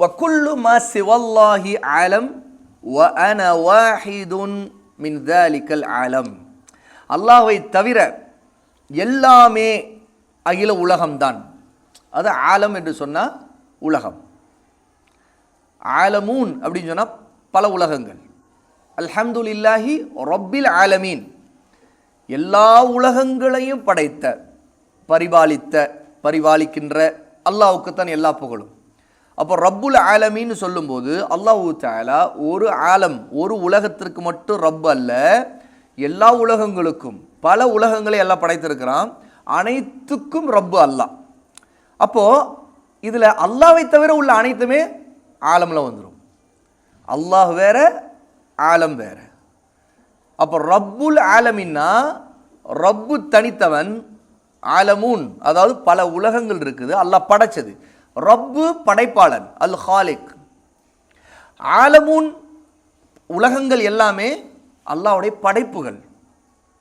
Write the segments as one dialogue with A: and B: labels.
A: வக்குல்லு மா சிவல்லாஹி ஆலம் வ அன வாஹிதுன் மின் தாலிக்கல் ஆலம் அல்லாஹை தவிர எல்லாமே அகில உலகம்தான். அது ஆலம் என்று சொன்னால் உலகம். ஆலமூன் அப்படின்னு சொன்னால் பல உலகங்கள். அல்ஹம்துலில்லாஹி ரொப்பில் ஆலமீன். எல்லா உலகங்களையும் படைத்த பரிபாலித்த பரிபாலிக்கின்ற அல்லாவுக்குத்தான் எல்லா புகழும். அப்போ ரப்புல் ஆலமின்னு சொல்லும்போது அல்லாஹூ தாலா ஒரு ஆலம் ஒரு உலகத்திற்கு மட்டும் ரப் அல்ல எல்லா உலகங்களுக்கும் பல உலகங்களை எல்லாம் படைத்திருக்கிறான் அனைத்துக்கும் ரப்பு அல்லாஹ். அப்போது இதில் அல்லாவை தவிர உள்ள அனைத்துமே ஆலமில் வந்துடும் அல்லாஹ் வேற ஆலம் வேற. அப்போ ரப்புல் ஆலமின்னா ரப்பு தனித்தவன் ஆலமூன் அதாவது பல உலகங்கள் இருக்குது அல்லாஹ் படைச்சது. ரப்பு படைப்பாளன் அல் ஹாலிக் ஆலமூன் உலகங்கள் எல்லாமே அல்லாஹ்வுடைய படைப்புகள்.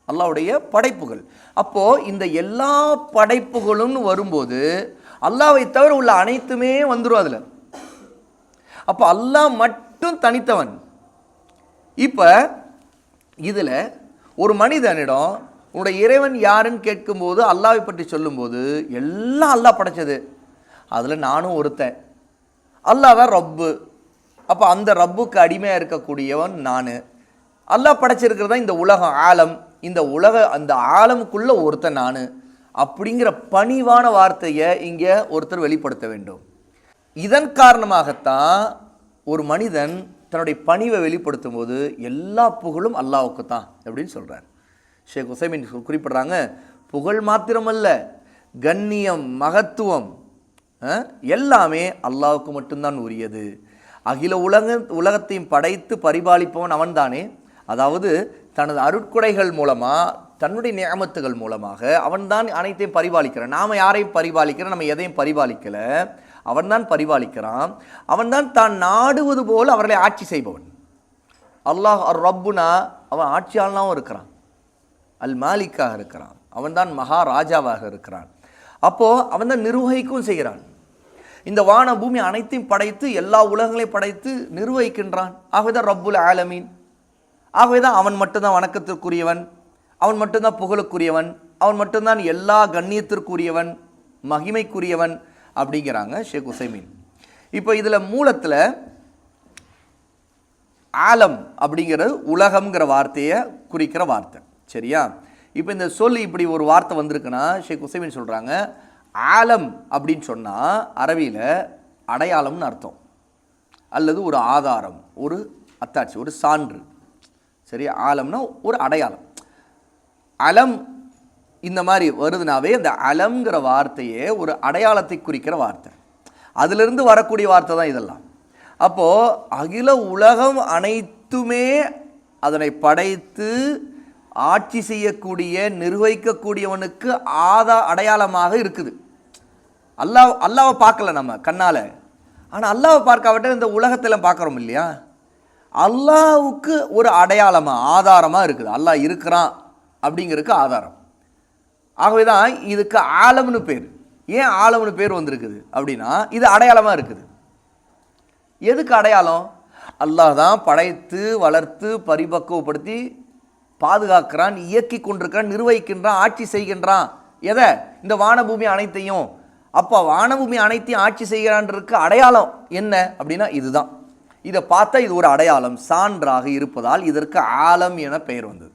A: அல்லாவுடைய படைப்புகள். அப்போது இந்த எல்லா படைப்புகளும் வரும்போது அல்லாவை தவிர உள்ள அனைத்துமே வந்துடும் அதில். அப்போ அல்லாஹ் மட்டும் தனித்தவன். இப்போ இதில் ஒரு மனிதனிடம் உன்னுடைய இறைவன் யாருன்னு கேட்கும்போது அல்லாவை பற்றி சொல்லும்போது எல்லாம் அல்லாஹ் படைச்சது. அதில் நானும் ஒருத்தன். அல்லாஹ் ரப்பு. அப்போ அந்த ரப்புக்கு அடிமையாக இருக்கக்கூடியவன் நான். அல்லாஹ் படைச்சிருக்கிறதா இந்த உலகம் ஆலம். இந்த உலக அந்த ஆழமுக்குள்ளே ஒருத்தன் நான். அப்படிங்கிற பணிவான வார்த்தையை இங்கே ஒருத்தர் வெளிப்படுத்த வேண்டும். இதன் காரணமாகத்தான் ஒரு மனிதன் தன்னுடைய பணிவை வெளிப்படுத்தும் போது எல்லா புகழும் அல்லாவுக்கு தான் அப்படின்னு சொல்கிறார் ஷேக் உசைமின் குறிப்பிட்றாங்க புகழ் மாத்திரமல்ல கண்ணியம் மகத்துவம் எல்லாமே அல்லாவுக்கு மட்டும்தான் உரியது. அகில உலக உலகத்தையும் படைத்து பரிபாலிப்பவன் அவன்தானே. அதாவது தனது அருட்குடைகள் மூலமாக தன்னுடைய நியமத்துகள் மூலமாக அவன்தான் அனைத்தையும் பரிபாலிக்கிறான். நாம் யாரையும் பரிபாலிக்கிறோம் நம்ம எதையும் பரிபாலிக்கலை. அவன்தான் பரிபாலிக்கிறான். அவன்தான் தான் நாடுவது போல் அவர்களை ஆட்சி செய்பவன். அல்லாஹ் அர் ரப்புனா அவன் ஆட்சியாளனாகவும் இருக்கிறான். அல் மாலிக்காக இருக்கிறான். அவன்தான் மகாராஜாவாக இருக்கிறான். அப்போது அவன் தான் நிர்வகிக்கவும் செய்கிறான். இந்த வான பூமி அனைத்தையும் படைத்து எல்லா உலகங்களையும் படைத்து நிர்வகிக்கின்றான். ஆகவேதான் ரப்புல் ஆலமீன். ஆகவேதான் அவன் மட்டும்தான் வணக்கத்திற்குரியவன். அவன் மட்டும்தான் புகழுக்குரியவன். அவன் மட்டும்தான் எல்லா கண்ணியத்திற்குரியவன் மகிமைக்குரியவன் அப்படிங்கிறாங்க ஷேக் உசைமீன். இப்போ இதில் மூலத்தில் ஆலம் அப்படிங்கிறது உலகம்ங்கிற வார்த்தையை குறிக்கிற வார்த்தை. சரியா? இப்போ இந்த சொல் இப்படி ஒரு வார்த்தை வந்திருக்குன்னா ஷேக் உசைமின் சொல்கிறாங்க ஆலம் அப்படின்னு சொன்னால் அரபியில் அடையாளம்னு அர்த்தம். அல்லது ஒரு ஆதாரம் ஒரு அத்தாட்சி ஒரு சான்று. சரி ஆலம்னா ஒரு அடையாளம். அலம் இந்த மாதிரி வருதுனாவே அந்த அலம்ங்கிற வார்த்தையே ஒரு அடையாளத்தை குறிக்கிற வார்த்தை. அதிலிருந்து வரக்கூடிய வார்த்தை தான் இதெல்லாம். அப்போது அகில உலகம் அனைத்துமே அதனை படைத்து ஆட்சி செய்யக்கூடிய நிர்வகிக்கக்கூடியவனுக்கு ஆதா அடையாளமாக இருக்குது. அல்லாஹ் அல்லாவை பார்க்கல நம்ம கண்ணால். ஆனால் அல்லாவை பார்க்காவிட்ட இந்த உலகத்தில் பார்க்குறோம் இல்லையா? அல்லாவுக்கு ஒரு அடையாளமாக ஆதாரமாக இருக்குது. அல்லாஹ் இருக்கிறான் அப்படிங்கிறதுக்கு ஆதாரம். ஆகவே தான் இதுக்கு ஆலம்னு பேர். ஏன் ஆலம்னு பேர் வந்திருக்குது அப்படின்னா இது அடையாளமாக இருக்குது. எதுக்கு அடையாளம்? அல்லாஹ் தான் படைத்து வளர்த்து பரிபக்குவப்படுத்தி பாதுகாக்கிறான் இயக்கி கொண்டிருக்கிறான் நிர்வகிக்கின்றான் ஆட்சி செய்கின்றான். எதை? இந்த வானபூமி அனைத்தையும். அப்போ வானபூமி அனைத்தையும் ஆட்சி செய்கிறான்றதுக்கு அடையாளம் என்ன அப்படின்னா இதுதான். இதை பார்த்தா இது ஒரு அடையாளம். சான்றாக இருப்பதால் இதற்கு ஆலம் என பெயர் வந்தது.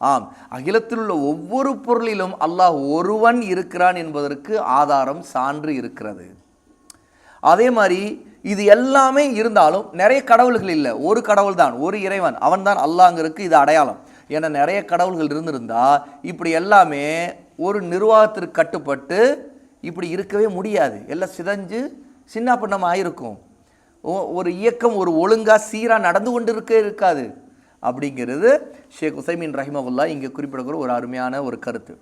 A: ஆம் அகிலத்தில் உள்ள ஒவ்வொரு பொருளிலும் அல்லாஹ் ஒருவன் இருக்கிறான் என்பதற்கு ஆதாரம் சான்று இருக்கிறது. அதே மாதிரி இது எல்லாமே இருந்தாலும் நிறைய கடவுள்கள் இல்லை. ஒரு கடவுள் தான் ஒரு இறைவன். அவன் தான் அல்லாங்கிறதுக்கு இது அடையாளம். ஏன்னா நிறைய கடவுள்கள் இருந்திருந்தா இப்படி எல்லாமே ஒரு நிர்வாகத்திற்கு கட்டுப்பட்டு இப்படி இருக்கவே முடியாது. எல்லாம் சிதஞ்சு சின்ன பின்னமாக ஆயிருக்கும் ஒரு இயக்கம் ஒரு ஒழுங்காக சீராக நடந்து கொண்டு இருக்க இருக்காது. அப்படிங்கிறது ஷேக் உசைமின் ரஹிமகுல்லா இங்கே குறிப்பிடக்கூடிய ஒரு அருமையான ஒரு கருத்து.